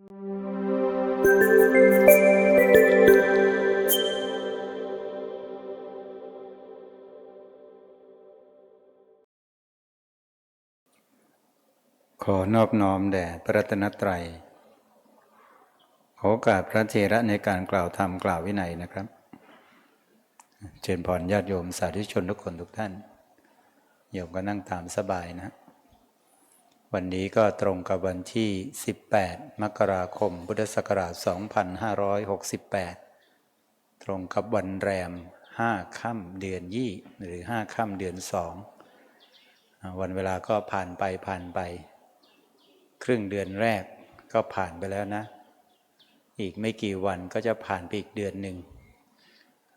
ขอนอบน้อมแด่พระรัตนตรัย ขอโอกาสพระเทระในการกล่าวธรรมกล่าววินัยนะครับเชิญพรญาติโยมสาธุชนทุกคนทุกท่าน โยมก็นั่งตามสบายนะ วันนี้ก็ตรงกับวันที่ 18 มกราคม พุทธศักราช 2568 ตรงกับวันแรม 5 ค่ำเดือนยี่หรือ 5 ค่ำเดือนสอง วันเวลาก็ผ่านไปผ่านไป ครึ่งเดือนแรกก็ผ่านไปแล้วนะ อีกไม่กี่วันก็จะผ่านไปอีกเดือนหนึ่ง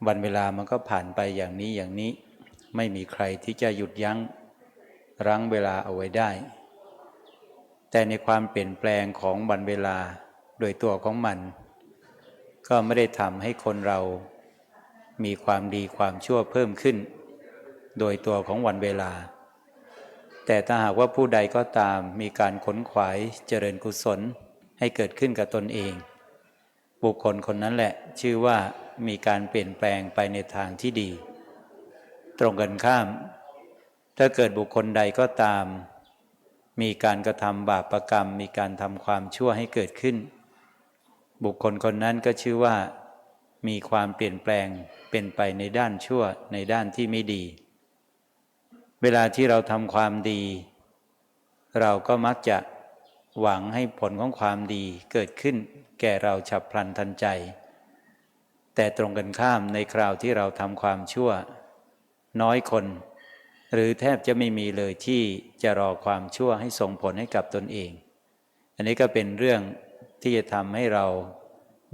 วันเวลามันก็ผ่านไปอย่างนี้อย่างนี้ ไม่มีใครที่จะหยุดยั้งรั้งเวลาเอาไว้ได้ แต่ในความเปลี่ยนแปลงของวันเวลาโดยตัวของมัน ก็ไม่ได้ทำให้คนเรามีความดีความชั่วเพิ่มขึ้น โดยตัวของวันเวลา แต่ถ้าหากว่าผู้ใดก็ตามมีการขนขวายเจริญกุศลให้เกิดขึ้นกับตนเอง บุคคลคนนั้นแหละชื่อว่ามีการเปลี่ยนแปลงไปในทางที่ดี ตรงกันข้าม ถ้าเกิดบุคคลใดก็ตาม มีการกระทำบาปประกรรม มีการทำความชั่วให้เกิดขึ้น บุคคลคนนั้นก็ชื่อว่า มีความเปลี่ยนแปลงเป็นไปในด้านชั่วในด้านที่ไม่ดี เวลาที่เราทำความดี เราก็มักจะหวังให้ผลของความดีเกิดขึ้น แก่เราฉับพลันทันใจ แต่ตรงกันข้ามในคราวที่เราทำความชั่ว น้อยคน หรือแทบจะไม่มีเลยที่จะรอความชั่วให้ส่งผลให้กับตนเอง อันนี้ก็เป็นเรื่องที่จะทำให้เรา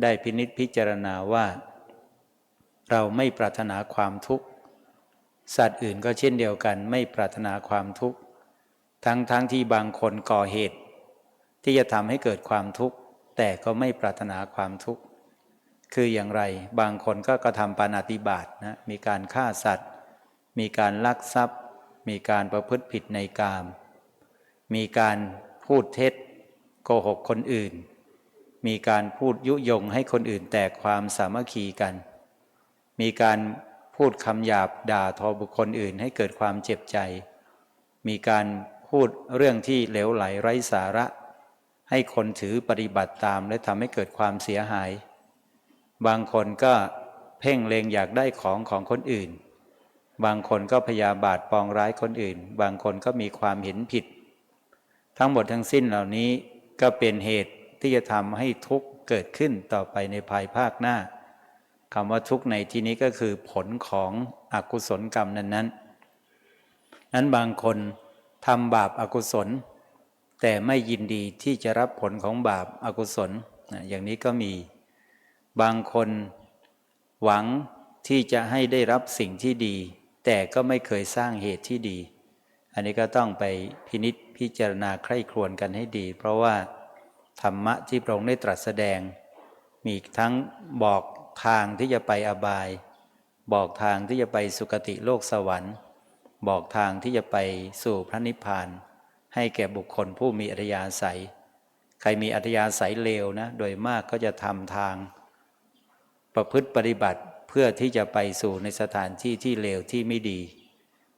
ได้พินิษพิจารณาว่า เราไม่ปรารถนาความทุกข์ สัตว์อื่นก็เช่นเดียวกัน ไม่ปรารถนาความทุกข์ ทั้งทั้งที่บางคนก่อเหตุ ที่จะทำให้เกิดความทุกข์ แต่ก็ไม่ปรารถนาความทุกข์ คืออย่างไรบางคนก็กระทำปานาติบาตนะมีการฆ่าสัตว์ มีการลักทรัพย์ มีการประพฤติผิดในกาม มีการพูดเท็จโกหกคนอื่น มีการพูดยุยงให้คนอื่นแตกความสามัคคีกัน มีการพูดคำหยาบด่าทอบุคคลอื่นให้เกิดความเจ็บใจ มีการพูดเรื่องที่เหลวไหลไร้สาระ ให้คนถือปฏิบัติตามและทำให้เกิดความเสียหาย บางคนก็เพ่งเลงอยากได้ของของคนอื่น บางคนก็พยาบาทปองร้ายคนอื่น บางคนก็มีความเห็นผิด ทั้งหมดทั้งสิ้นเหล่านี้ก็เป็นเหตุที่จะทำให้ทุกข์เกิดขึ้นต่อไปในภายภาคหน้าคำว่าทุกข์ในที่นี้ก็คือผลของอกุศลกรรมนั้นนั้นนั้นบางคนทำบาปอากุศล แต่ไม่ยินดีที่จะรับผลของบาปอากุศล อย่างนี้ก็มี บางคนหวังที่จะให้ได้รับสิ่งที่ดี แต่ก็ไม่เคยสร้างเหตุที่ดี อันนี้ก็ต้องไปพินิษพิจารณาใคร่ครวญกันให้ดี เพราะว่าธรรมะที่พระองค์ได้ตรัสแสดง มีทั้งบอกทางที่จะไปอบาย บอกทางที่จะไปสุคติโลกสวรรค์ บอกทางที่จะไปสู่พระนิพพาน ให้แก่บุคคลผู้มีอัธยาศัย ใครมีอัธยาศัยเลวนะ โดยมากก็จะทำทาง ประพฤติปฏิบัติ เพื่อที่จะไปสู่ในสถานที่ที่เลวที่ไม่ดี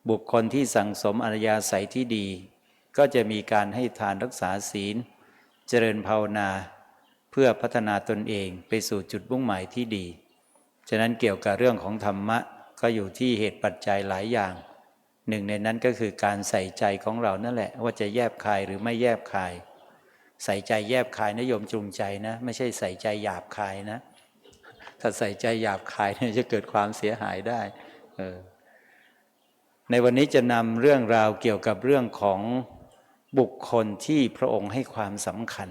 บุคคลที่สั่งสมอัธยาศัยที่ดี ก็จะมีการให้ทานรักษาศีล เจริญภาวนา เพื่อพัฒนาตนเองไปสู่จุดมุ่งหมายที่ดี ฉะนั้นเกี่ยวกับเรื่องของธรรมะก็อยู่ที่เหตุปัจจัยหลายอย่าง หนึ่งในนั้นก็คือการใส่ใจของเรานั่นแหละ ว่าจะแยบคายหรือไม่แยบคาย ใส่ใจแยบคายนะโยมจูงใจนะ ไม่ใช่ใส่ใจหยาบคายนะ ถ้าใส่ใจหยาบคายเนี่ยจะเกิดความเสียหายได้เออในวันนี้จะนำเรื่องราวเกี่ยวกับเรื่องของบุคคลที่พระองค์ให้ความสำคัญ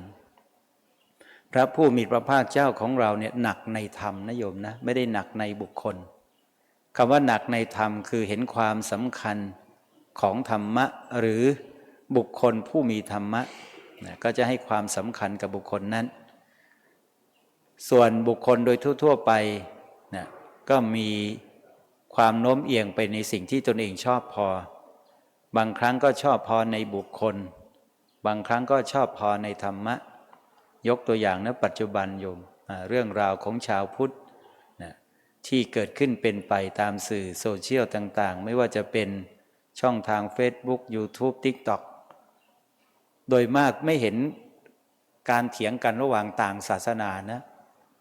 พระผู้มีพระภาคเจ้าของเราเนี่ยหนักในธรรมนะโยมนะไม่ได้หนักในบุคคลคำว่าหนักในธรรมคือเห็นความสำคัญของธรรมะหรือบุคคลผู้มีธรรมะนะก็จะให้ความสำคัญกับบุคคลนั้น ส่วนบุคคลโดยทั่ว ๆ ไปนะก็มีความโน้มเอียงไปในสิ่งที่ตนเองชอบพอบางครั้งก็ชอบพอในบุคคล บางครั้งก็ชอบพอในธรรมะ ยกตัวอย่างนะปัจจุบันโยมเรื่องราวของชาวพุทธนะที่เกิดขึ้นเป็นไปตามสื่อโซเชียลต่าง ๆ ไม่ว่าจะเป็นช่องทาง Facebook YouTube TikTok โดยมากไม่เห็นการเถียงกันระหว่างต่างศาสนานะ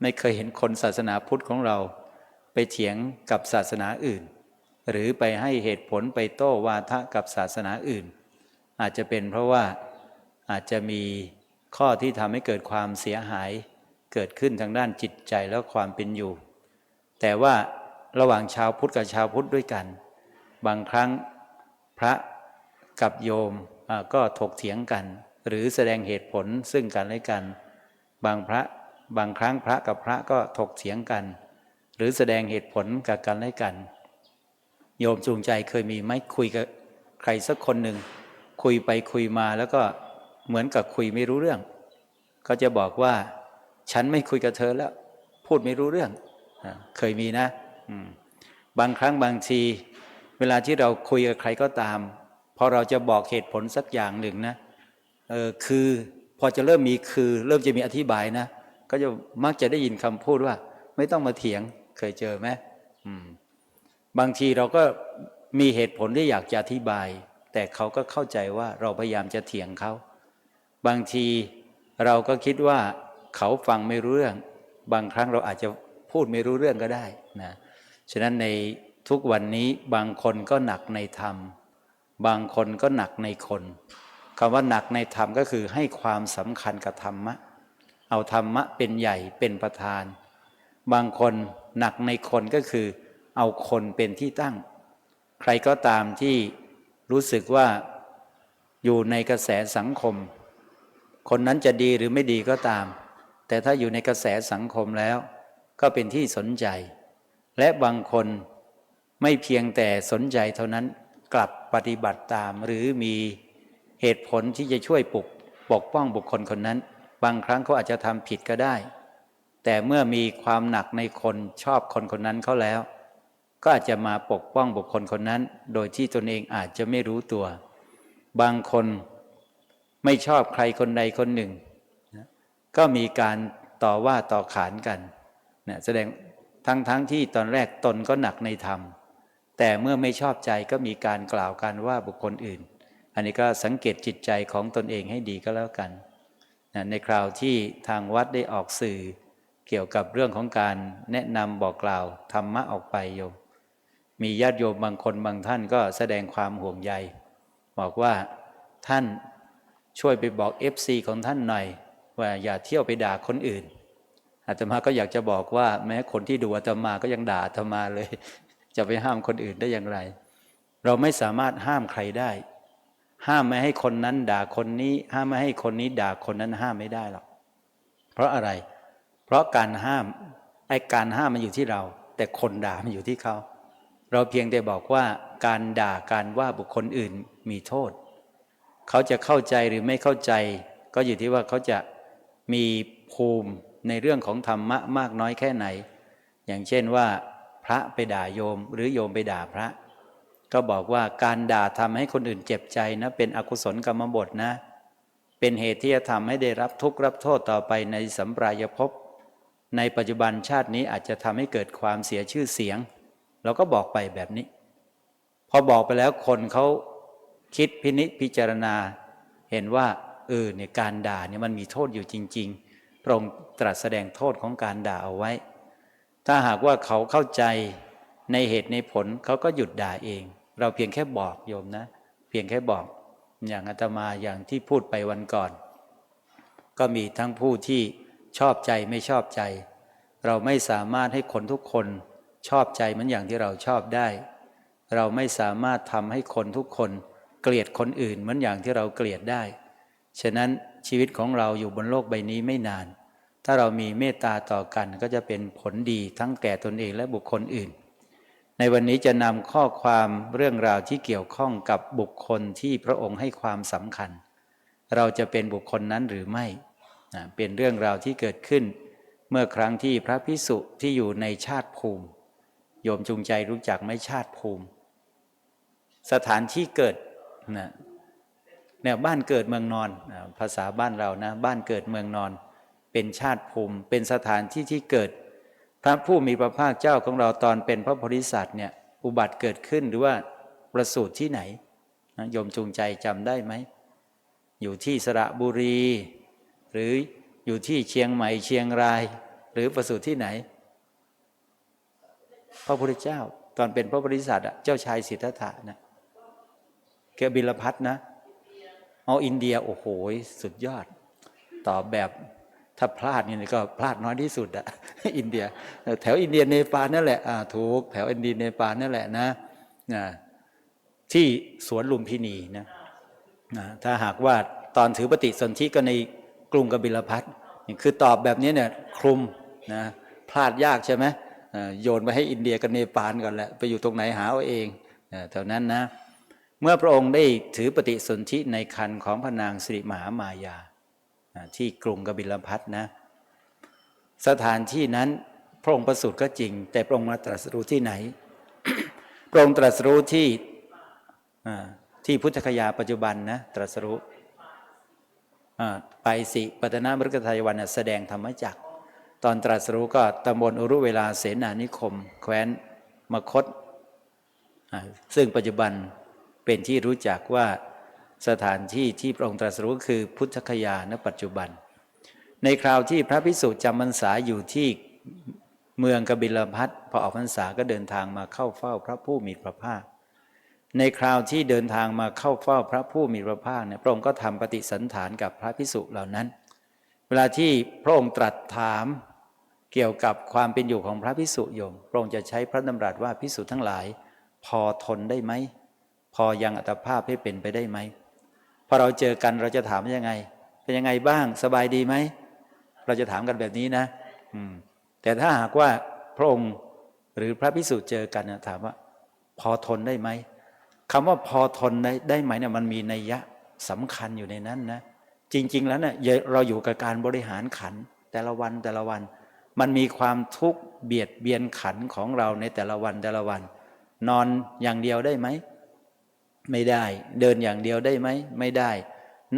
ไม่เคยเห็นคนศาสนาพุทธของเราไปเถียงกับศาสนาอื่น หรือไปให้เหตุผลไปโต้วาทะกับศาสนาอื่น อาจจะเป็นเพราะว่าอาจจะมีข้อที่ทำให้เกิดความเสียหาย เกิดขึ้นทางด้านจิตใจและความเป็นอยู่ แต่ว่าระหว่างชาวพุทธกับชาวพุทธด้วยกัน บางครั้งพระกับโยมก็ถกเถียงกัน หรือแสดงเหตุผลซึ่งกันและกัน บางพระ บางครั้งพระกับพระก็ถกเถียงกัน หรือแสดงเหตุผลกับกันและกัน โยมจูงใจเคยมีไหมคุยกับใครสักคนหนึ่งคุยไปคุยมาแล้วก็เหมือนกับคุยไม่รู้เรื่อง ก็จะบอกว่า ฉันไม่คุยกับเธอแล้ว พูดไม่รู้เรื่อง เคยมีนะบางครั้งบางที เวลาที่เราคุยกับใครก็ตาม พอเราจะบอกเหตุผลสักอย่างหนึ่งนะเออคือพอจะเริ่มมีคือ เริ่มจะมีอธิบายนะ ก็จะมักจะได้ยินคำพูดว่า ไม่ต้องมาเถียงเคยเจอไหมมบางทีเราก็มีเหตุผลที่อยากจะอธิบาย แต่เขาก็เข้าใจว่าเราพยายามจะเถียงเขา บางทีเราก็คิดว่าเขาฟังไม่รู้เรื่อง บางครั้งเราอาจจะพูดไม่รู้เรื่องก็ได้นะฉะนั้นในทุกวันนี้บางคนก็หนักในธรรม บางคนก็หนักในคนคำว่าหนักในธรรมก็คือให้ความสำคัญกับธรรมะ เอาธรรมะเป็นใหญ่เป็นประธาน บางคนหนักในคนก็คือ เอาคนเป็นที่ตั้ง ใครก็ตามที่รู้สึกว่าอยู่ในกระแสสังคม คนนั้นจะดีหรือไม่ดีก็ตาม แต่ถ้าอยู่ในกระแสสังคมแล้ว ก็เป็นที่สนใจ และบางคนไม่เพียงแต่สนใจเท่านั้นกลับปฏิบัติตามหรือมีเหตุผลที่จะช่วยปกปกป้องบุคคลคนนั้น บางครั้งเขาอาจจะทำผิดก็ได้ แต่เมื่อมีความหนักในคนชอบคนคนนั้นเขาแล้ว ก็อาจจะมาปกป้องบุคคลคนนั้น โดยที่ตนเองอาจจะไม่รู้ตัว บางคนไม่ชอบใครคนใดคนหนึ่งนะก็มีการต่อว่าต่อขานกันนะแสดงทั้งทั้งที่ตอนแรกตนก็หนักในธรรม แต่เมื่อไม่ชอบใจก็มีการกล่าวกันว่าบุคคลอื่น อันนี้ก็สังเกตจิตใจของตนเองให้ดีก็แล้วกัน นะในคราวที่ทางวัดได้ออกสื่อ เกี่ยวกับเรื่องของการแนะนำบอกกล่าวธรรมะออกไปโยม มีญาติโยมบางคนบางท่านก็แสดงความห่วงใย บอกว่าท่านช่วยไปบอก FC ของท่านหน่อย ว่าอย่าเที่ยวไปด่าคนอื่นอาตมาก็อยากจะบอกว่า แม้คนที่ดูอาตมาก็ยังด่าอาตมาเลย จะไปห้ามคนอื่นได้อย่างไร เราไม่สามารถห้ามใครได้ ห้ามไม่ให้คนนั้นด่าคนนี้ ห้ามไม่ให้คนนี้ด่าคนนั้นห้ามไม่ได้หรอกเพราะอะไร เพราะการห้ามไอ้การห้ามมันอยู่ที่เรา แต่คนด่ามันอยู่ที่เขาเราเพียงแต่บอกว่าการด่าการว่าบุคคลอื่นมีโทษ เขาจะเข้าใจหรือไม่เข้าใจ ก็อยู่ที่ว่าเขาจะมีภูมิในเรื่องของธรรมะมากน้อยแค่ไหน อย่างเช่นว่า พระไปด่าโยมหรือโยมไปด่าพระ ก็บอกว่าการด่าทำให้คนอื่นเจ็บใจนะ เป็นอกุศลกรรมบทนะ เป็นเหตุที่จะทำให้ได้รับทุกข์รับโทษต่อไปในสัมปรายภพในปัจจุบันชาตินี้อาจจะทำให้เกิดความเสียชื่อเสียง เราก็บอกไปแบบนี้ พอบอกไปแล้วคนเขาคิดพินิจพิจารณา เห็นว่าเออเนี่ยการด่าเนี่ยมันมีโทษอยู่จริง ๆ พระองค์ตรัสแสดงโทษของการด่าเอาไว้ ถ้าหากว่าเขาเข้าใจในเหตุในผลเขาก็หยุดด่าเอง เราเพียงแค่บอกโยมนะ เพียงแค่บอกอย่างอาตมาอย่างที่พูดไปวันก่อน ก็มีทั้งผู้ที่ชอบใจไม่ชอบใจ เราไม่สามารถให้คนทุกคนชอบใจเหมือนอย่างที่เราชอบได้ เราไม่สามารถทำให้คนทุกคน เกลียดคนอื่นเหมือนอย่างที่เราเกลียดได้ ฉะนั้นชีวิตของเราอยู่บนโลกใบนี้ไม่นาน ถ้าเรามีเมตตาต่อกันก็จะเป็นผลดีทั้งแก่ตนเองและบุคคลอื่น ในวันนี้จะนำข้อความเรื่องราวที่เกี่ยวข้องกับบุคคลที่พระองค์ให้ความสำคัญ เราจะเป็นบุคคลนั้นหรือไม่ เป็นเรื่องราวที่เกิดขึ้น เมื่อครั้งที่พระพิสุที่อยู่ในชาติภูมิ โยมจูงใจรู้จักไหมชาติภูมิ สถานที่เกิดนะเนี่ยบ้านเกิดเมืองนอน ภาษาบ้านเรานะ บ้านเกิดเมืองนอน เป็นชาติภูมิ เป็นสถานที่ที่เกิด ระผู้มีพระภาคเจ้าของเราตอนเป็นพระโพธิสัตว์เนี่ยอุบัติเกิดขึ้นหรือว่าประสูติที่ไหนนะยมจูงใจจำได้ไหม อยู่ที่สระบุรี หรืออยู่ที่เชียงใหม่เชียงราย หรือประสูติที่ไหน พระพุทธเจ้าตอนเป็นพระโพธิสัตว์อะเจ้าชายสิทธัตถะนะเกบิลพัทนะ เอาอินเดียโอ้โหสุดยอด ตอบแบบ ถ้าพลาดนี่ก็พลาดน้อยที่สุดอะอินเดีย แถวอินเดียเนปาลนั่นแหละอ่าถูกแถวอินเดียเนปาลนั่นแหละนะนะที่สวนลุมพินีนะนะถ้าหากว่าตอนถือปฏิสนธิก็ในกรุงกบิลพัทนี่คือตอบแบบนี้เนี่ยคลุมนะพลาดยากใช่ไหมอ่าโยนไปให้อินเดียกับเนปาลก่อนแหละไปอยู่ตรงไหนหาเอาเองอ่าเท่านั้นนะ เมื่อพระองค์ได้ถือปฏิสนธิในคันของพระนางสิริมหามายา ที่กรุงกบิลพัทนะ สถานที่นั้นพระองค์ประสูติก็จริง แต่พระองค์มาตรัสรู้ที่ไหน พระองค์ตรัสรู้ที่ที่พุทธคยาปัจจุบันนะตรัสรู้อ่าไปสิปัตนามฤกทายวันนะแสดงธรรมจักตอนตรัสรู้ก็ตำบลอุรุเวลาเสนานิคม แคว้นมคตอ่าซึ่งปัจจุบันเป็นที่รู้จักว่า สถานที่ที่พระองค์ตรัสรู้คือพุทธคยาณปัจจุบัน ในคราวที่พระพิสุจำพรรษาอยู่ที่เมืองกบิลพัทพอออกพรรษาก็เดินทางมาเข้าเฝ้าพระผู้มีพระภาค ในคราวที่เดินทางมาเข้าเฝ้าพระผู้มีพระภาคเนี่ยพระองค์ก็ทำปฏิสันฐานกับพระพิสุเหล่านั้น เวลาที่พระองค์ตรัสถามเกี่ยวกับความเป็นอยู่ของพระพิสุโยม พระองค์จะใช้พระดำรัสว่าพิสุทั้งหลาย พอทนได้ไหม พอยังอัตภาพให้เป็นไปได้ไหม พอเราเจอกันเราจะถามยังไง เป็นยังไงบ้างสบายดีไหมเราจะถามกันแบบนี้นะ อืม แต่ถ้าหากว่าพระองค์หรือพระพิสุเจอกันนะถามว่า พอทนได้ไหมคำว่าพอทนได้ได้ไหมเนี่ยมันมีนัยยะสำคัญอยู่ในนั้นนะจริง ๆ แล้วเนี่ยเราอยู่กับการบริหารขันแต่ละวันแต่ละวัน มันมีความทุกข์เบียดเบียนขันของเราในแต่ละวันแต่ละวัน นอนอย่างเดียวได้ไหม ไม่ได้ เดินอย่างเดียวได้ไหมไม่ได้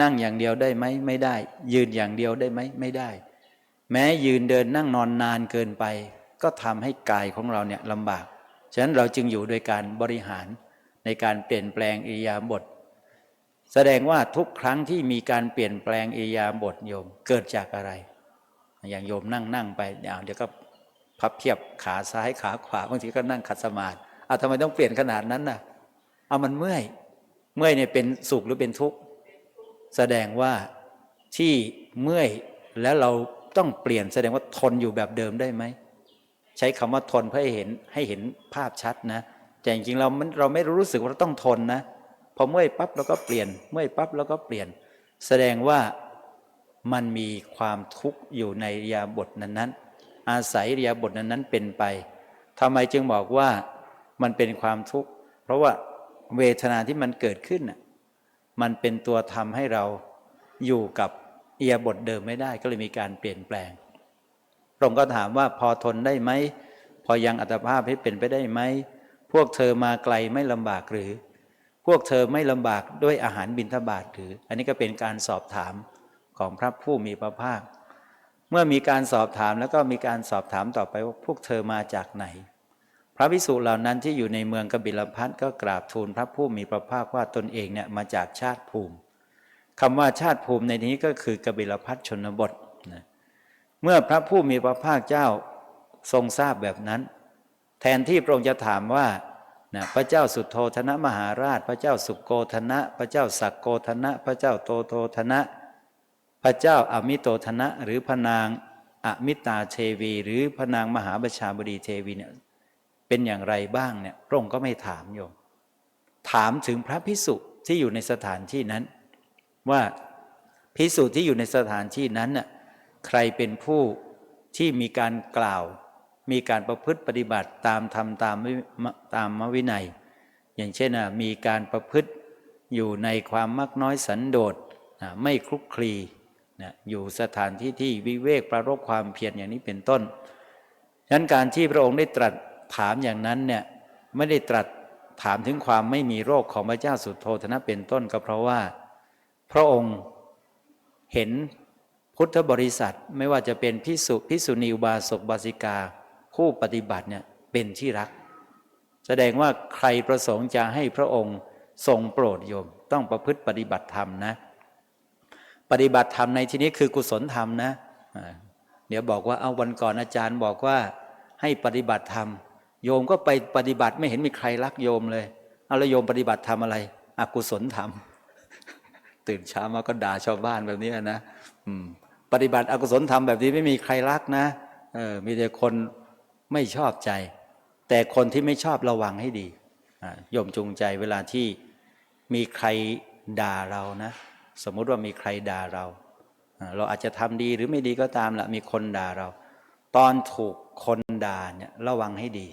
นั่งอย่างเดียวได้ไหมไม่ได้ ยืนอย่างเดียวได้ไหมไม่ได้ แม้ยืนเดินนั่งนอนนานเกินไป ก็ทำให้กายของเราเนี่ยลำบากฉะนั้นเราจึงอยู่โดยการบริหารในการเปลี่ยนแปลงอิยาบถแสดงว่าทุกครั้งที่มีการเปลี่ยนแปลงอิยาบถโยมเกิดจากอะไร อย่างโยมนั่งนั่งไปเดี๋ยวเดี๋ยวก็พับเพียบขาซ้ายขาขวาบางทีก็นั่งขัดสมาธิเอาทำไมต้องเปลี่ยนขนาดนั้นน่ะเอามันเมื่อย เมื่อยเนี่ยเป็นสุขหรือเป็นทุกข์แสดงว่าที่เมื่อยแล้วเราต้องเปลี่ยนแสดงว่าทนอยู่แบบเดิมได้ไหมใช้คำว่าทนเพื่อให้เห็นให้เห็นภาพชัดนะแต่จริงๆเรามันเราไม่รู้สึกว่าเราต้องทนนะพอเมื่อยปั๊บเราก็เปลี่ยน เมื่อยปั๊บเราก็เปลี่ยน แสดงว่ามันมีความทุกข์อยู่ในอิริยาบทนั้นๆ อาศัยอิริยาบทนั้นๆเป็นไปทำไมจึงบอกว่ามันเป็นความทุกข์เพราะว่า เวทนาที่มันเกิดขึ้นมันเป็นตัวทำให้เราอยู่กับเอียบทเดิมไม่ได้ก็เลยมีการเปลี่ยนแปลงพระองค์ก็ถามว่าพอทนได้ไหม พอยังอัตภาพให้เป็นไปได้ไหม พวกเธอมาไกลไม่ลำบากหรือ พวกเธอไม่ลำบากด้วยอาหารบิณฑบาตหรือ อันนี้ก็เป็นการสอบถามของพระผู้มีพระภาค เมื่อมีการสอบถามแล้วก็มีการสอบถามต่อไปว่าพวกเธอมาจากไหน ระภิกษุเหล่านั้นที่อยู่ในเมืองกบิลพัทก็กราบทูลพระผู้มีพระภาคว่าตนเองเนี่ยมาจากชาติภูมิคำว่าชาติภูมิในนี้ก็คือกบิลพัทชนบทนะเมื่อพระผู้มีพระภาคเจ้าทรงทราบแบบนั้น แทนที่พระองค์จะถามว่านะพระเจ้าสุโธธนะมหาราช พระเจ้าสุโกธนะ พระเจ้าสักโกธนะ พระเจ้าโตโทธนะ พระเจ้าอมิโตธนะ หรือพนางอมิตาเทวี หรือพนางมหาบัชาบดีเทวีเนี่ย เป็นอย่างไรบ้างเนี่ยพระองค์ก็ไม่ถามโยม ถามถึงพระพิสุที่อยู่ในสถานที่นั้น ว่าพิสุที่อยู่ในสถานที่นั้นน่ะใครเป็นผู้ที่มีการกล่าว มีการประพฤติปฏิบัติตามธรรมตามตามมวินัย อย่างเช่นน่ะมีการประพฤติอยู่ในความมักน้อยสันโดษไม่คลุกคลีนะอยู่สถานที่ที่วิเวกประรบความเพียรอย่างนี้เป็นต้นฉะนั้นการที่พระองค์ได้ตรัส ถามอย่างนั้นเนี่ยไม่ได้ตรัสถามถึงความไม่มีโรคของพระเจ้าสุโธธนะเป็นต้นก็เพราะว่า พระองค์เห็นพุทธบริษัทไม่ว่าจะเป็นพิสุพิสุณีอุบาสกบาสิกา ผู้ปฏิบัติเนี่ยเป็นที่รัก แสดงว่าใครประสงค์จะให้พระองค์ทรงโปรดโยม ต้องประพฤติปฏิบัติธรรมนะ ปฏิบัติธรรมในที่นี้คือกุศลธรรมนะ เดี๋ยวบอกว่าเอาวันก่อนอาจารย์บอกว่าให้ปฏิบัติธรรม โยมก็ไปปฏิบัติไม่เห็นมีใครรักโยมเลยเอาแล้วโยมปฏิบัติธรรมอะไรอกุศลธรรมตื่นเช้ามาก็ด่าชาวบ้านแบบนี้นะอืม ปฏิบัติอกุศลธรรมแบบนี้ไม่มีใครรักนะเออมีแต่คนไม่ชอบใจ แต่คนที่ไม่ชอบระวังให้ดีโยมจงใจเวลาที่มีใครด่าเรานะ สมมุติว่ามีใครด่าเราอ่าเราอาจจะทำดีหรือไม่ดีก็ตามละมีคนด่าเรา ตอนถูกคนด่าเนี่ยระวังให้ดี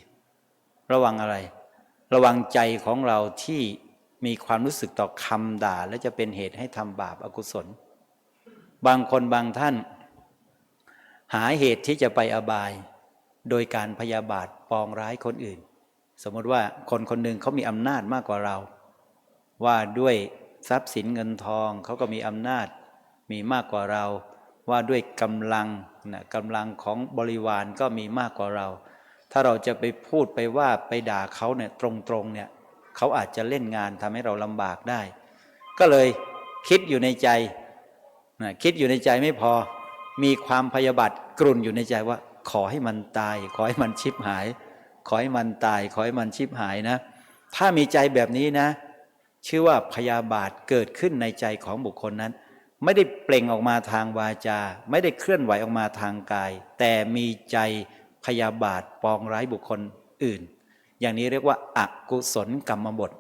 ระวังอะไร ระวังใจของเราที่มีความรู้สึกต่อคำด่า และจะเป็นเหตุให้ทำบาปอากุศล บางคนบางท่าน หาเหตุที่จะไปอบาย โดยการพยาบาทปองร้ายคนอื่น สมมติว่าคนคนหนึ่งเขามีอำนาจมากกว่าเรา ว่าด้วยทรัพย์สินเงินทองเขาก็มีอำนาจมีมากกว่าเรา ว่าด้วยกำลังนะกำลังของบริวารก็มีมากกว่าเรา ถ้าเราจะไปพูดไปว่าไปด่าเขาเนี่ยตรงๆเนี่ยเขาอาจจะเล่นงานทำให้เราลำบากได้ ก็เลยคิดอยู่ในใจนะคิดอยู่ในใจไม่พอ มีความพยาบาทกลุ่นอยู่ในใจว่า ขอให้มันตาย ขอให้มันชิบหาย ขอให้มันตาย ขอให้มันชิบหายนะ ถ้ามีใจแบบนี้นะ ชื่อว่าพยาบาทเกิดขึ้นในใจของบุคคลนั้น ไม่ได้เปล่งออกมาทางวาจา ไม่ได้เคลื่อนไหวออกมาทางกาย แต่มีใจ พยาบาทปองร้ายบุคคลอื่น อย่างนี้เรียกว่าอากุศลกรรมบท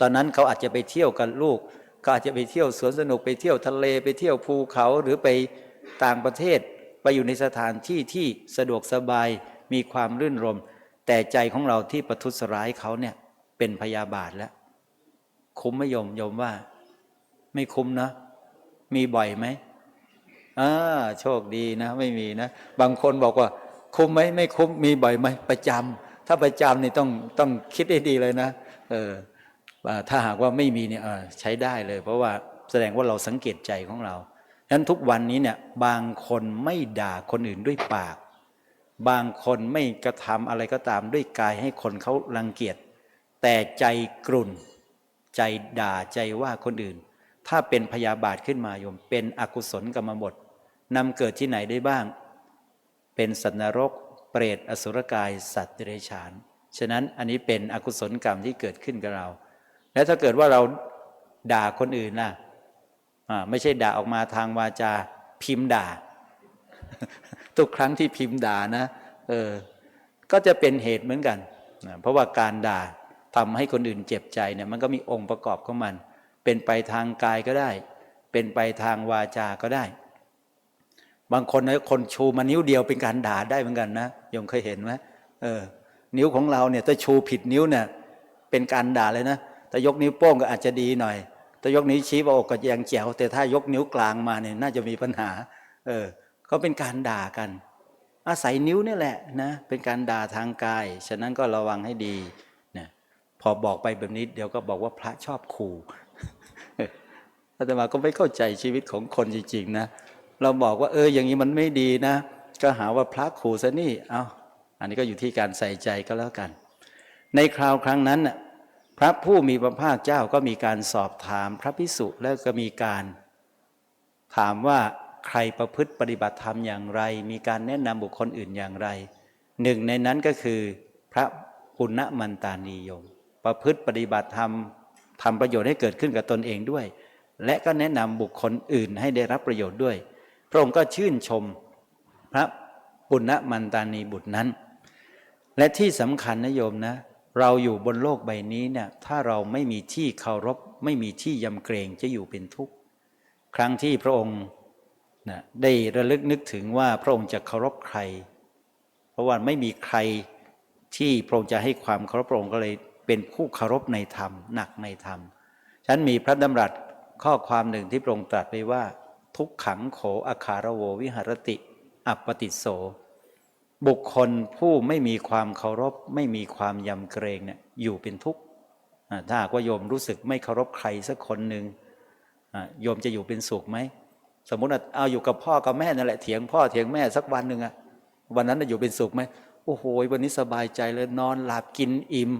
ตอนนั้นเขาอาจจะไปเที่ยวกับลูกก็อาจจะไปเที่ยวสวนสนุกไปเที่ยวทะเลไปเที่ยวภูเขาหรือไปต่างประเทศไปอยู่ในสถานที่ที่สะดวกสบายมีความรื่นรม แต่ใจของเราที่ประทุษร้ายเขาเนี่ยเป็นพยาบาทแล้ว คุ้มไหมโยมยมว่า ไม่คุ้มนะ มีบ่อยไหมอ่าโชคดีนะ ไม่มีนะ บางคนบอกว่า คุ้มไหมไม่คุ้มมีบ่อยไหมประจำถ้าประจำนี่ต้องต้องคิดให้ดีเลยนะเออถ้าหากว่าไม่มีเนี่ยใช้ได้เลย เพราะว่าแสดงว่าเราสังเกตใจของเราฉะนั้นทุกวันนี้เนี่ยบางคนไม่ด่าคนอื่นด้วยปาก บางคนไม่กระทำอะไรก็ตามด้วยกายให้คนเขารังเกียจแต่ใจกลุ่น ใจด่าใจว่าคนอื่น ถ้าเป็นพยาบาทขึ้นมาโยมเป็นอกุศลกรรมบทนำเกิดที่ไหนได้บ้าง เป็นสัตว์นรก เปรตอสุรกาย สัตว์เดรัจฉาน ฉะนั้นอันนี้เป็นอกุศลกรรมที่เกิดขึ้นกับเรา แล้วถ้าเกิดว่าเราด่าคนอื่นล่ะอ่าไม่ใช่ด่าออกมาทางวาจาพิมพ์ด่า ทุกครั้งที่พิมพ์ด่านะเออก็จะเป็นเหตุเหมือนกันนะเพราะว่าการด่าทำให้คนอื่นเจ็บใจเนี่ยมันก็มีองค์ประกอบของมัน เป็นไปทางกายก็ได้ เป็นไปทางวาจาก็ได้ บางคนนะคนชูมานิ้วเดียวเป็นการด่าได้เหมือนกันนะยมเคยเห็นไหมเออ นิ้วของเราเนี่ยถ้าชูผิดนิ้วเนี่ย เป็นการด่าเลยนะแต่ยกนิ้วโป้งก็อาจจะดีหน่อย แต่ยกนิ้วชี้ว่าอกก็ยังแจ๋วแต่ถ้ายกนิ้วกลางมาเนี่ยน่าจะมีปัญหา เออก็เป็นการด่ากัน อาศัยนิ้วนี่แหละนะเป็นการด่าทางกาย ฉะนั้นก็ระวังให้ดีนะพอบอกไปแบบนี้ เดี๋ยวก็บอกว่าพระชอบขู่อาตมาก็ไม่เข้าใจชีวิตของคนจริงๆนะ เราบอกว่าเอออย่างนี้มันไม่ดีนะ ก็หาว่าพระขู่ซะนี่เอาอันนี้ก็อยู่ที่การใส่ใจก็แล้วกัน ในคราวครั้งนั้นพระผู้มีพระภาคเจ้าก็มีการสอบถามพระพิสุแล้วก็มีการถามว่าใครประพฤติปฏิบัติธรรมอย่างไร มีการแนะนำบุคคลอื่นอย่างไร หนึ่งในนั้นก็คือพระปุณณมันตานียม ประพฤติปฏิบัติธรรมทำประโยชน์ให้เกิดขึ้นกับตนเองด้วย และก็แนะนำบุคคลอื่นให้ได้รับประโยชน์ด้วย พระองค์ก็ชื่นชมพระปุณณมันตานีบุตรนั้น และที่สำคัญนะโยมนะ เราอยู่บนโลกใบนี้เนี่ยถ้าเราไม่มีที่เคารพ ไม่มีที่ยำเกรงจะอยู่เป็นทุกข์ ครั้งที่พระองค์นะได้ระลึกนึกถึงว่าพระองค์จะเคารพใคร เพราะว่าไม่มีใครที่พระองค์จะให้ความเคารพพระองค์ก็เลยเป็นผู้เคารพในธรรมหนักในธรรมฉันมีพระดำรัสข้อความหนึ่งที่พระองค์ตรัสไว้ว่า ทุกขังโขอาคารโววิหารติ อัปปติโส บุคคลผู้ไม่มีความเคารพ ไม่มีความยำเกรงเนี่ยอยู่เป็นทุกข์ถ้าหากว่าโยมรู้สึกไม่เคารพใครสักคนหนึ่งอ่าโยมจะอยู่เป็นสุขไหมสมมติเอาอยู่กับพ่อกับแม่นั่นแหละเถียงพ่อเถียงแม่สักวันหนึ่งอะวันนั้นน่ะอยู่เป็นสุขไหมโอ้โหวันนี้สบายใจเลยนอนหลับกินอิ่ม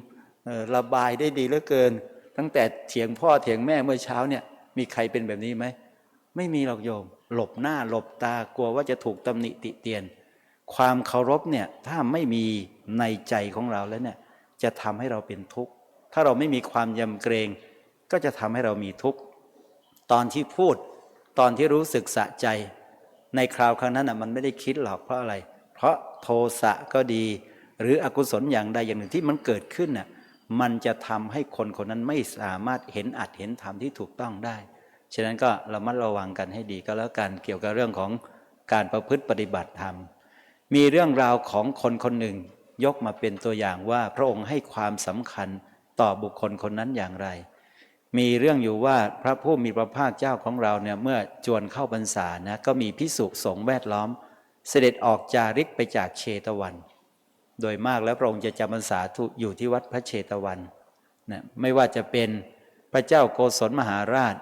ระบายได้ดีเหลือเกิน ตั้งแต่เถียงพ่อเถียงแม่เมื่อเช้าเนี่ย มีใครเป็นแบบนี้ไหม ไม่มีหรอกโยม หลบหน้าหลบตากลัวว่าจะถูกตำหนิติเตียน ความเคารพเนี่ยถ้าไม่มีในใจของเราแล้วเนี่ยจะทำให้เราเป็นทุกข์ ถ้าเราไม่มีความยำเกรงก็จะทำให้เรามีทุกข์ ตอนที่พูดตอนที่รู้สึกสะใจ ในคราวครั้งนั้นอะมันไม่ได้คิดหรอกเพราะอะไร เพราะโทสะก็ดี หรืออกุศลอย่างใดอย่างหนึ่งที่มันเกิดขึ้นน่ะมันจะทำให้คนคนนั้นไม่สามารถเห็นอัดเห็นธรรมที่ถูกต้องได้ ฉะนั้นก็ระมัดระวังกันให้ดีก็แล้วกันเกี่ยวกับเรื่องของการประพฤติปฏิบัติธรรม มีเรื่องราวของคนคนหนึ่ง ยกมาเป็นตัวอย่างว่าพระองค์ให้ความสำคัญต่อบุคคลคนนั้นอย่างไร มีเรื่องอยู่ว่าพระผู้มีพระภาคเจ้าของเราเนี่ยเมื่อจวนเข้าพรรษานะก็มีพิสุสงฆ์แวดล้อม เสด็จออกจาริกไปจากเชตวัน โดยมากแล้วพระองค์จะจำพรรษาอยู่ที่วัดพระเชตวันนะไม่ว่าจะเป็นพระเจ้าโกศลมหาราช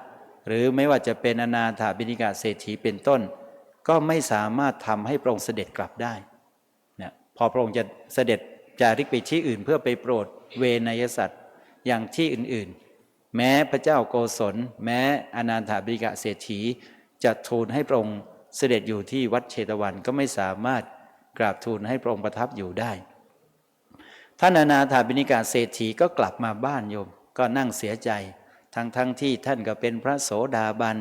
หรือไม่ว่าจะเป็นอนาถาบิณิกาเศรษฐีเป็นต้น ก็ไม่สามารถทำให้พระองค์เสด็จกลับได้นะพอพระองค์จะเสด็จจาริกไปที่อื่นเพื่อไปโปรดเวนยสัตว์อย่างที่อื่นๆ แม้พระเจ้าโกศล แม้อนาถาบิณิกาเศรษฐี จะทูลให้พระองค์เสด็จอยู่ที่วัดเชตวันก็ไม่สามารถกราบทูลให้พระองค์ประทับอยู่ได้ท่านอนาถาบิณิกาเศรษฐีก็กลับมาบ้านโยมก็นั่งเสียใจ ทั้งทั้งที่ท่านก็เป็นพระโสดาบัน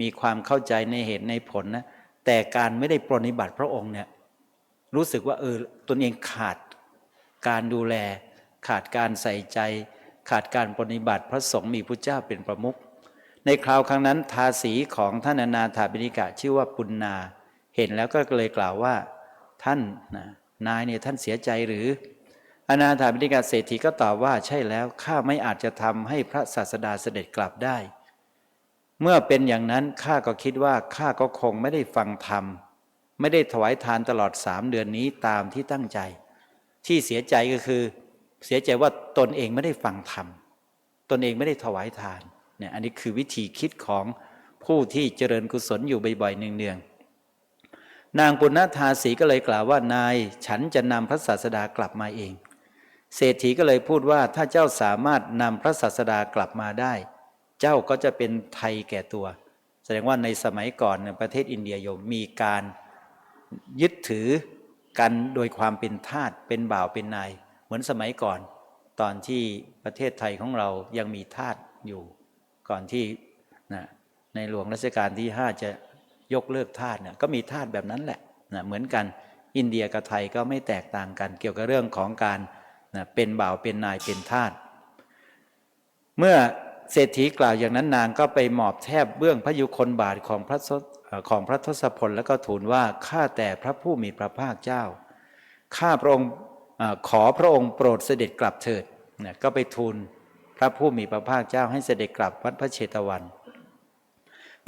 มีความเข้าใจในเหตุในผลนะแต่การไม่ได้ปรนนิบัติพระองค์เนี่ยรู้สึกว่าเออตนเองขาดการดูแล ขาดการใส่ใจ ขาดการปรนนิบัติพระสงฆ์มีพระเจ้าเป็นประมุขในคราวครั้งนั้นทาสีของท่านอนาถาบิณิกะชื่อว่าปุณนา เห็นแล้วก็เลยกล่าวว่า ท่านนะนายเนี่ยท่านเสียใจหรือ อนาถาบิณิกาเศรษฐีก็ตอบว่าใช่แล้วข้าไม่อาจจะทำให้พระศาสดาเสด็จกลับได้ เมื่อเป็นอย่างนั้นข้าก็คิดว่าข้าก็คงไม่ได้ฟังธรรม ไม่ได้ถวายทานตลอดสามเดือนนี้ตามที่ตั้งใจ ที่เสียใจก็คือ เสียใจว่าตนเองไม่ได้ฟังธรรมตนเองไม่ได้ถวายทานเนี่ยอันนี้คือวิธีคิดของผู้ที่เจริญกุศลอยู่บ่อยๆเนืองๆนางปุณณธาสีก็เลยกล่าวว่านาย ฉันจะนำพระศาสดากลับมาเอง เศรษฐีก็เลยพูดว่าถ้าเจ้าสามารถนำพระศาสดากลับมาได้ เจ้าก็จะเป็นไทยแก่ตัว แสดงว่าในสมัยก่อนเนี่ยประเทศอินเดียโยมมีการยึดถือกันโดยความเป็นทาสเป็นบ่าวเป็นนาย เหมือนสมัยก่อน ตอนที่ประเทศไทยของเรายังมีทาสอยู่ ก่อนที่นะในหลวงรัชกาลที่ห้าจะยกเลิกทาสเนี่ยก็มีทาสแบบนั้นแหละนะเหมือนกันอินเดียกับไทยก็ไม่แตกต่างกัน เกี่ยวกับเรื่องของการ นะเป็นบ่าวเป็นนายเป็นทาสเมื่อเศรษฐีกล่าวอย่างนั้นนางก็ไปหมอบแทบเบื้องพระยุคลบาทของพระทศของพระทศพลแล้วก็ทูลว่าข้าแต่พระผู้มีพระภาคเจ้าข้าพระองค์ขอพระองค์โปรดเสด็จกลับเถิดนะก็ไปทูลพระผู้มีพระภาคเจ้าให้เสด็จกลับวัดพระเชตวัน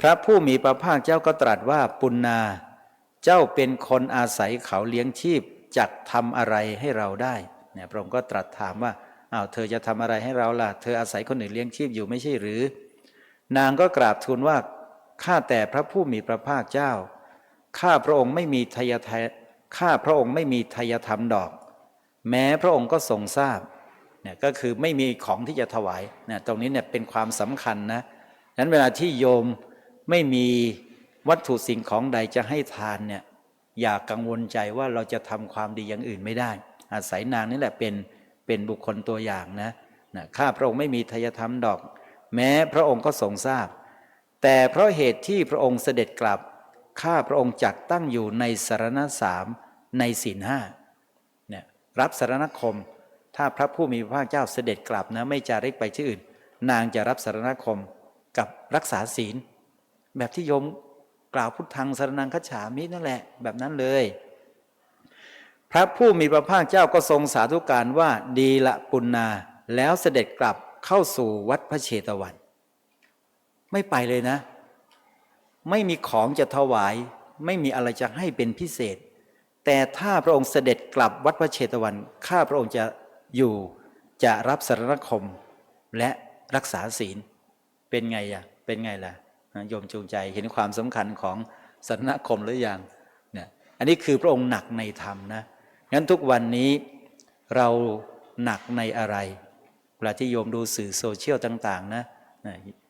พระผู้มีพระภาคเจ้าก็ตรัสว่าปุณนาเจ้าเป็นคนอาศัยเขาเลี้ยงชีพจักทำอะไรให้เราได้ เนี่ยพระองค์ก็ตรัสถามว่าอ้าวเธอจะทำอะไรให้เราล่ะ เธออาศัยคนอื่นเลี้ยงชีพอยู่ไม่ใช่หรือ นางก็กราบทูลว่าข้าแต่พระผู้มีพระภาคเจ้าข้าพระองค์ไม่มีทายทข้าพระองค์ไม่มีทายธรรมดอก แม้พระองค์ก็ทรงทราบเนี่ยก็คือไม่มีของที่จะถวายเนี่ยตรงนี้เนี่ยเป็นความสำคัญนะนั้นเวลาที่โยมไม่มีวัตถุสิ่งของใดจะให้ทานเนี่ยอย่ากังวลใจว่าเราจะทำความดีอย่างอื่นไม่ได้ อาศัยนางนี่แหละเป็นเป็นบุคคลตัวอย่างนะนะข้าพระองค์ไม่มีทายธรรมดอก แม้พระองค์ก็ทรงทราบ แต่เพราะเหตุที่พระองค์เสด็จกลับ ข้าพระองค์จักตั้งอยู่ในสารณสามในศีลห้าเนี่ยรับสารณคม ถ้าพระผู้มีพระภาคเจ้าเสด็จกลับนะไม่จาริกไปที่อื่น นางจะรับสารณคมกับรักษาศีล แบบที่โยมกล่าวพุทธังสารนังคัจฉามินั่นแหละ แบบนั้นเลย พระผู้มีพระภาคเจ้าก็ทรงสาธุการว่าดีละปุณนาแล้วเสด็จกลับเข้าสู่วัดพระเชตวัน ไม่ไปเลยนะ ไม่มีของจะถวาย ไม่มีอะไรจะให้เป็นพิเศษ แต่ถ้าพระองค์เสด็จกลับวัดพระเชตวัน ข้าพระองค์จะอยู่จะรับสารณคมและรักษาศีล เป็นไงอะเป็นไงล่ะนะโยมจูงใจเห็นความสำคัญของสัตนคมหรือยังเนี่ยอันนี้คือพระองค์หนักในธรรมนะ งั้นทุกวันนี้เราหนักในอะไรเวลาที่โยมดูสื่อโซเชียลต่าง ๆ นะ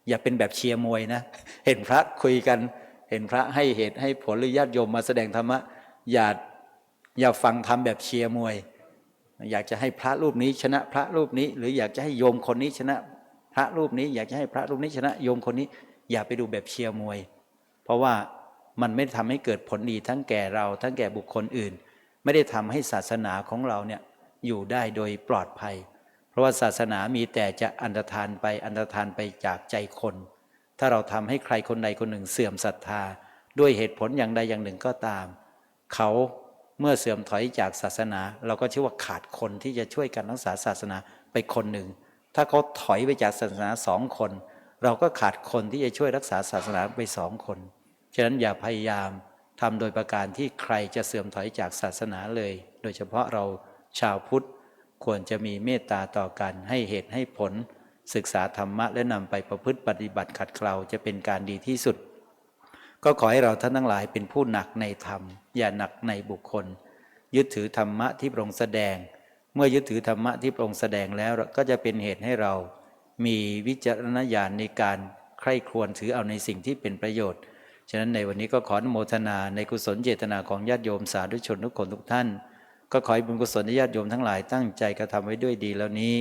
อย่าเป็นแบบเชียร์มวยนะ เห็นพระคุยกัน เห็นพระให้เหตุให้ผลหรือญาติโยมมาแสดงธรรมะ อย่าอย่าฟังทำแบบเชียร์มวย อยากจะให้พระรูปนี้ชนะพระรูปนี้ หรืออยากจะให้โยมคนนี้ชนะพระรูปนี้ อยากจะให้พระรูปนี้ชนะโยมคนนี้ อย่าไปดูแบบเชียร์มวย เพราะว่ามันไม่ทำให้เกิดผลดีทั้งแก่เราทั้งแก่บุคคลอื่น ไม่ได้ทำให้ศาสนาของเราเนี่ยอยู่ได้โดยปลอดภัย เพราะว่าศาสนามีแต่จะอันตรธานไปอันตรธานไปจากใจคน ถ้าเราทำให้ใครคนใดคนหนึ่งเสื่อมศรัทธา ด้วยเหตุผลอย่างใดอย่างหนึ่งก็ตาม เขาเมื่อเสื่อมถอยจากศาสนา เราก็ชื่อว่าขาดคนที่จะช่วยกันรักษาศาสนาไปคนหนึ่ง ถ้าเขาถอยไปจากศาสนาสองคน เราก็ขาดคนที่จะช่วยรักษาศาสนาไปสองคน ฉะนั้นอย่าพยายาม ทำโดยประการที่ใครจะเสื่อมถอยจากศาสนาเลย โดยเฉพาะเราชาวพุทธ ควรจะมีเมตตาต่อกันให้เหตุให้ผล ศึกษาธรรมะและนำไปประพฤติปฏิบัติขัดเกลาจะเป็นการดีที่สุด ก็ขอให้เราท่านทั้งหลายเป็นผู้หนักในธรรม อย่าหนักในบุคคล ยึดถือธรรมะที่พระองค์แสดง เมื่อยึดถือธรรมะที่พระองค์แสดงแล้วก็จะเป็นเหตุให้เรา มีวิจารณญาณในการใคร่ครวญถือเอาในสิ่งที่เป็นประโยชน์ ฉะนั้นในวันนี้ก็ขออนุโมทนาในกุศลเจตนาของญาติโยมสาธุชนทุกคนทุกท่าน ก็ขอให้บุญกุศลญาติโยมทั้งหลายตั้งใจกระทำไว้ด้วยดีแล้วนี้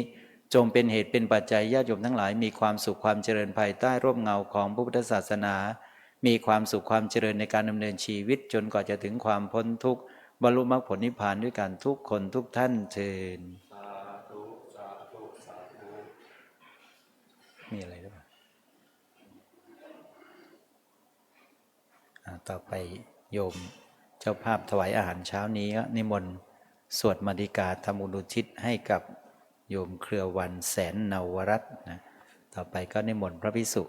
จงเป็นเหตุเป็นปัจจัยญาติโยมทั้งหลาย มีความสุขความเจริญภายใต้ร่มเงาของพระพุทธศาสนา มีความสุขความเจริญในการดำเนินชีวิตจนกว่าจะถึงความพ้นทุกข์บรรลุมรรคผลนิพพานด้วยกันทุกคนทุกท่านเทินมีอะไรหรือเปล่าอ่า ต่อไปโยมเจ้าภาพถวายอาหารเช้านี้นิมนต์สวดมาดิกาธรรมุนุทิศให้กับโยมเครือวันแสนนวรัตน์นะต่อไปก็นิมนต์พระพิสุ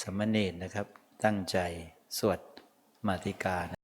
สมณีนะครับ ตั้งใจสวดมาติกา